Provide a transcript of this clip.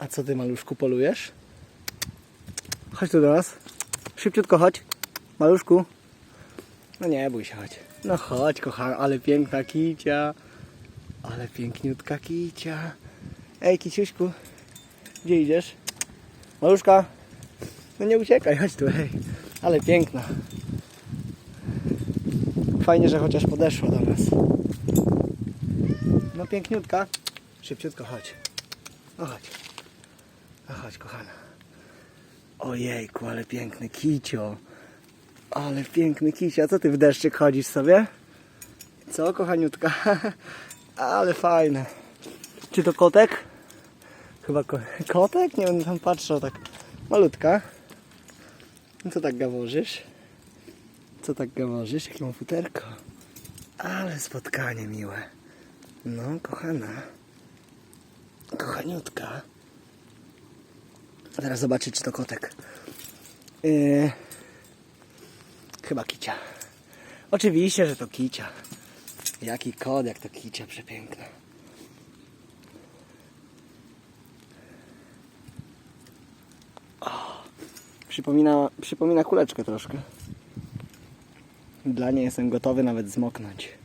A co ty, maluszku, polujesz? Chodź tu do nas. Szybciutko chodź. Maluszku. No nie bój się, chodź. No chodź, kochana, ale piękna kicia. Ale piękniutka kicia. Ej, kiciuśku. Gdzie idziesz? Maluszka. No nie uciekaj, chodź tu, ej. Ale piękna. Fajnie, że chociaż podeszła do nas. No piękniutka. Szybciutko chodź. No chodź. No chodź, kochana. Ojejku, ale piękny kicio. Ale piękny kicio. A co ty w deszczyk chodzisz sobie? Co, kochaniutka? ale fajne. Czy to kotek? Chyba ko kotek? Nie będę tam patrzał tak. Malutka. No co tak gaworzysz? Co tak gaworzysz? Jakie mam futerko? Ale spotkanie miłe. No, kochana. Kochaniutka. A teraz zobaczyć, czy to kotek. Yy, chyba kicia. Oczywiście, że to kicia. Jaki kod, jak to kicia przepiękna. O, przypomina, przypomina kuleczkę troszkę. Dla niej jestem gotowy nawet zmoknąć.